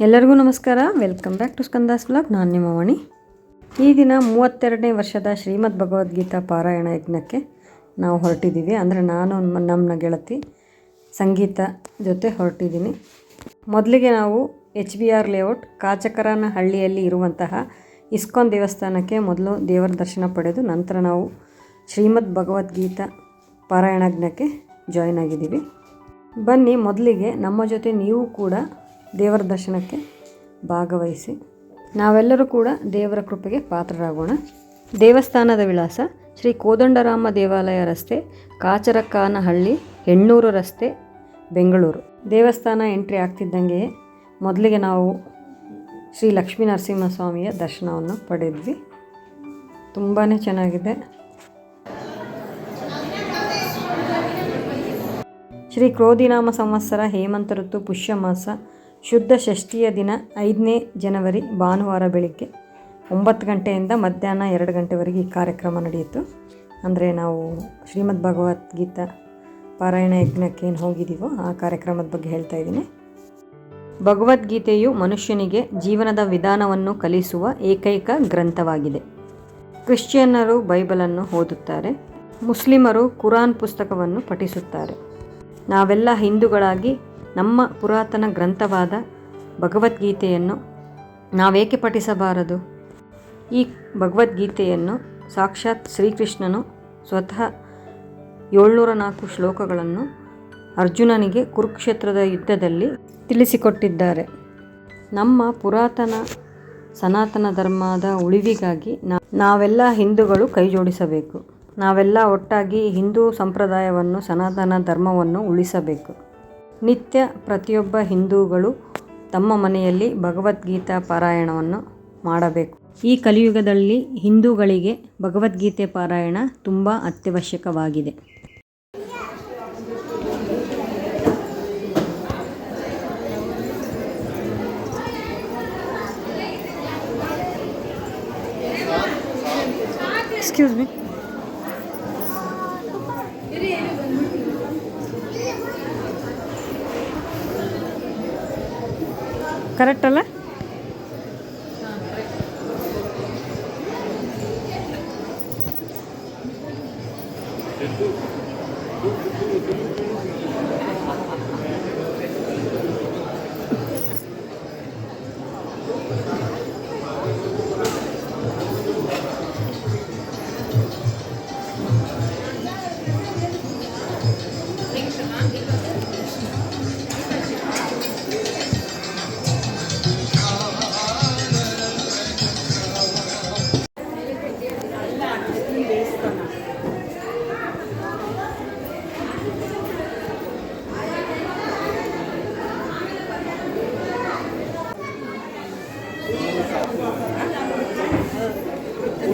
ಎಲ್ಲರಿಗೂ ನಮಸ್ಕಾರ. Welcome back to Skanda's blog ನಾನು ನಿಮ್ಮ ವಾಣಿ. ಈ ದಿನ ಮೂವತ್ತೆರಡನೇ ವರ್ಷದ ಶ್ರೀಮದ್ ಭಗವದ್ಗೀತಾ ಪಾರಾಯಣ ಯಜ್ಞಕ್ಕೆ ನಾವು ಹೊರಟಿದ್ದೀವಿ. ಅಂದರೆ ನಾನು ನಮ್ಮನ ನಮ್ಮ ಗೆಳತಿ ಸಂಗೀತ ಜೊತೆ ಹೊರಟಿದ್ದೀನಿ. ಮೊದಲಿಗೆ ನಾವು ಎಚ್ ಬಿ ಆರ್ ಲೇಔಟ್ ಕಾಚಕರನ ಹಳ್ಳಿಯಲ್ಲಿ ಇರುವಂತಹ ಇಸ್ಕಾನ್ ದೇವಸ್ಥಾನಕ್ಕೆ ಮೊದಲು ದೇವರ ದರ್ಶನ ಪಡೆದು ನಂತರ ನಾವು ಶ್ರೀಮದ್ ಭಗವದ್ಗೀತಾ ಪಾರಾಯಣಜ್ಞಕ್ಕೆ ಜಾಯ್ನ್ ಆಗಿದ್ದೀವಿ. ಬನ್ನಿ, ಮೊದಲಿಗೆ ನಮ್ಮ ಜೊತೆ ನೀವು ಕೂಡ ದೇವರ ದರ್ಶನಕ್ಕೆ ಭಾಗವಹಿಸಿ ನಾವೆಲ್ಲರೂ ಕೂಡ ದೇವರ ಕೃಪೆಗೆ ಪಾತ್ರರಾಗೋಣ. ದೇವಸ್ಥಾನದ ವಿಳಾಸ ಶ್ರೀ ಕೋದಂಡರಾಮ ದೇವಾಲಯ ರಸ್ತೆ, ಕಾಚರಕ್ಕಾನಹಳ್ಳಿ, ಹೆಣ್ಣೂರು ರಸ್ತೆ, ಬೆಂಗಳೂರು. ದೇವಸ್ಥಾನ ಎಂಟ್ರಿ ಆಗ್ತಿದ್ದಂಗೆಯೇ ಮೊದಲಿಗೆ ನಾವು ಶ್ರೀ ಲಕ್ಷ್ಮೀ ನರಸಿಂಹಸ್ವಾಮಿಯ ದರ್ಶನವನ್ನು ಪಡೆದ್ವಿ. ತುಂಬಾ ಚೆನ್ನಾಗಿದೆ. ಶ್ರೀ ಕ್ರೋಧಿನಾಮ ಸಂವತ್ಸರ ಹೇಮಂತ ಋತು ಪುಷ್ಯ ಮಾಸ ಶುದ್ಧ ಷಷ್ಠಿಯ ದಿನ ಐದನೇ ಜನವರಿ ಭಾನುವಾರ ಬೆಳಿಗ್ಗೆ ಒಂಬತ್ತು ಗಂಟೆಯಿಂದ ಮಧ್ಯಾಹ್ನ ಎರಡು ಗಂಟೆವರೆಗೆ ಈ ಕಾರ್ಯಕ್ರಮ ನಡೆಯಿತು. ಅಂದರೆ ನಾವು ಶ್ರೀಮದ್ ಭಗವದ್ಗೀತಾ ಪಾರಾಯಣ ಯಜ್ಞಕ್ಕೆ ಏನು ಹೋಗಿದ್ದೀವೋ ಆ ಕಾರ್ಯಕ್ರಮದ ಬಗ್ಗೆ ಹೇಳ್ತಾ ಇದ್ದೀನಿ. ಭಗವದ್ಗೀತೆಯು ಮನುಷ್ಯನಿಗೆ ಜೀವನದ ವಿಧಾನವನ್ನು ಕಲಿಸುವ ಏಕೈಕ ಗ್ರಂಥವಾಗಿದೆ. ಕ್ರಿಶ್ಚಿಯನ್ನರು ಬೈಬಲನ್ನು ಓದುತ್ತಾರೆ. ಮುಸ್ಲಿಮರು ಕುರಾನ್ ಪುಸ್ತಕವನ್ನು ಪಠಿಸುತ್ತಾರೆ. ನಾವೆಲ್ಲ ಹಿಂದೂಗಳಾಗಿ ನಮ್ಮ ಪುರಾತನ ಗ್ರಂಥವಾದ ಭಗವದ್ಗೀತೆಯನ್ನು ನಾವೇಕೆ ಪಠಿಸಬಾರದು? ಈ ಭಗವದ್ಗೀತೆಯನ್ನು ಸಾಕ್ಷಾತ್ ಶ್ರೀಕೃಷ್ಣನು ಸ್ವತಃ ಏಳ್ನೂರ ನಾಲ್ಕು ಶ್ಲೋಕಗಳನ್ನು ಅರ್ಜುನನಿಗೆ ಕುರುಕ್ಷೇತ್ರದ ಯುದ್ಧದಲ್ಲಿ ತಿಳಿಸಿಕೊಟ್ಟಿದ್ದಾರೆ. ನಮ್ಮ ಪುರಾತನ ಸನಾತನ ಧರ್ಮದ ಉಳಿವಿಗಾಗಿ ನಾವೆಲ್ಲ ಹಿಂದೂಗಳು ಕೈಜೋಡಿಸಬೇಕು. ನಾವೆಲ್ಲ ಒಟ್ಟಾಗಿ ಹಿಂದೂ ಸಂಪ್ರದಾಯವನ್ನು, ಸನಾತನ ಧರ್ಮವನ್ನು ಉಳಿಸಬೇಕು. ನಿತ್ಯ ಪ್ರತಿಯೊಬ್ಬ ಹಿಂದೂಗಳು ತಮ್ಮ ಮನೆಯಲ್ಲಿ ಭಗವದ್ಗೀತಾ ಪಾರಾಯಣವನ್ನು ಮಾಡಬೇಕು. ಈ ಕಲಿಯುಗದಲ್ಲಿ ಹಿಂದೂಗಳಿಗೆ ಭಗವದ್ಗೀತೆ ಪಾರಾಯಣ ತುಂಬ ಅತ್ಯವಶ್ಯಕವಾಗಿದೆ. ಎಕ್ಸ್ಕ್ಯೂಸ್ ಮೀ ಕರೆಕ್ಟ್ ಅಲ್ಲ?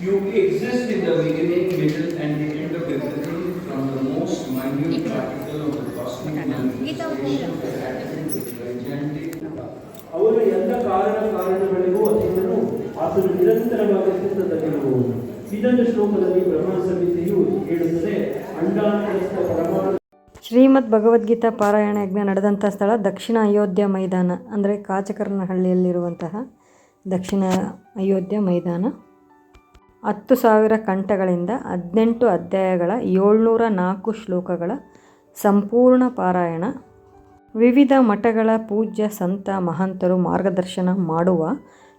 You exist in the beginning, middle, and the end of everything, from the most minute particle of the cosmic manifestation gigantic ಅವರ ಎಲ್ಲ ಕಾರಣ ಕಾರಣಗಳಿಗೂ ಆತನು ಇದನ್ನು ಶ್ಲೋಕದಲ್ಲಿ ಬ್ರಹ್ಮ ಹೇಳುತ್ತದೆ ಅಂಡಾಂತರಸ್ಥ ಪರಮಾಣು ಶ್ರೀಮದ್ ಭಗವದ್ಗೀತಾ ಪಾರಾಯಣ ಯಜ್ಞ ನಡೆದಂಥ ಸ್ಥಳ ದಕ್ಷಿಣ ಅಯೋಧ್ಯ ಮೈದಾನ ಅಂದರೆ ಕಾಚಕರನಹಳ್ಳಿಯಲ್ಲಿರುವಂತಹ ದಕ್ಷಿಣ ಅಯೋಧ್ಯ ಮೈದಾನ. ಹತ್ತು ಸಾವಿರ ಕಂಠಗಳಿಂದ ಹದಿನೆಂಟು ಅಧ್ಯಾಯಗಳ ಏಳ್ನೂರ ನಾಲ್ಕು ಶ್ಲೋಕಗಳ ಸಂಪೂರ್ಣ ಪಾರಾಯಣ. ವಿವಿಧ ಮಠಗಳ ಪೂಜ್ಯ ಸಂತ ಮಹಂತರು ಮಾರ್ಗದರ್ಶನ ಮಾಡುವ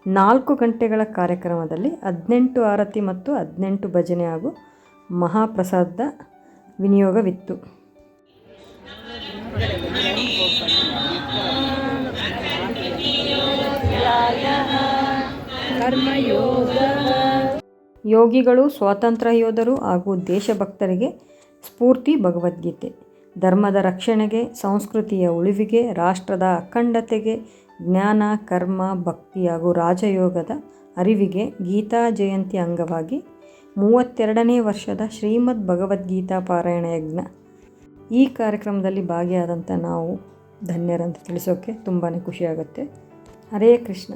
ನಾಲ್ಕು ಗಂಟೆಗಳ ಕಾರ್ಯಕ್ರಮದಲ್ಲಿ ಹದಿನೆಂಟು ಆರತಿ ಮತ್ತು ಹದಿನೆಂಟು ಭಜನೆ ಹಾಗೂ ಮಹಾಪ್ರಸಾದ ವಿನಿಯೋಗವಿತ್ತು. ಯೋಗಿಗಳು ಸ್ವಾತಂತ್ರ್ಯ ಯೋಧರು ಹಾಗೂ ದೇಶಭಕ್ತರಿಗೆ ಸ್ಫೂರ್ತಿ ಭಗವದ್ಗೀತೆ. ಧರ್ಮದ ರಕ್ಷಣೆಗೆ, ಸಂಸ್ಕೃತಿಯ ಉಳಿವಿಗೆ, ರಾಷ್ಟ್ರದ ಅಖಂಡತೆಗೆ, ಜ್ಞಾನ, ಕರ್ಮ, ಭಕ್ತಿ ಹಾಗೂ ರಾಜಯೋಗದ ಅರಿವಿಗೆ ಗೀತಾ ಜಯಂತಿ ಅಂಗವಾಗಿ ಮೂವತ್ತೆರಡನೇ ವರ್ಷದ ಶ್ರೀಮದ್ ಭಗವದ್ಗೀತಾ ಪಾರಾಯಣ ಯಜ್ಞ. ಈ ಕಾರ್ಯಕ್ರಮದಲ್ಲಿ ಭಾಗಿಯಾದಂಥ ನಾವು ಧನ್ಯರಂತ ತಿಳಿಸೋಕ್ಕೆ ತುಂಬಾ ಖುಷಿಯಾಗುತ್ತೆ. ಹರೇ ಕೃಷ್ಣ.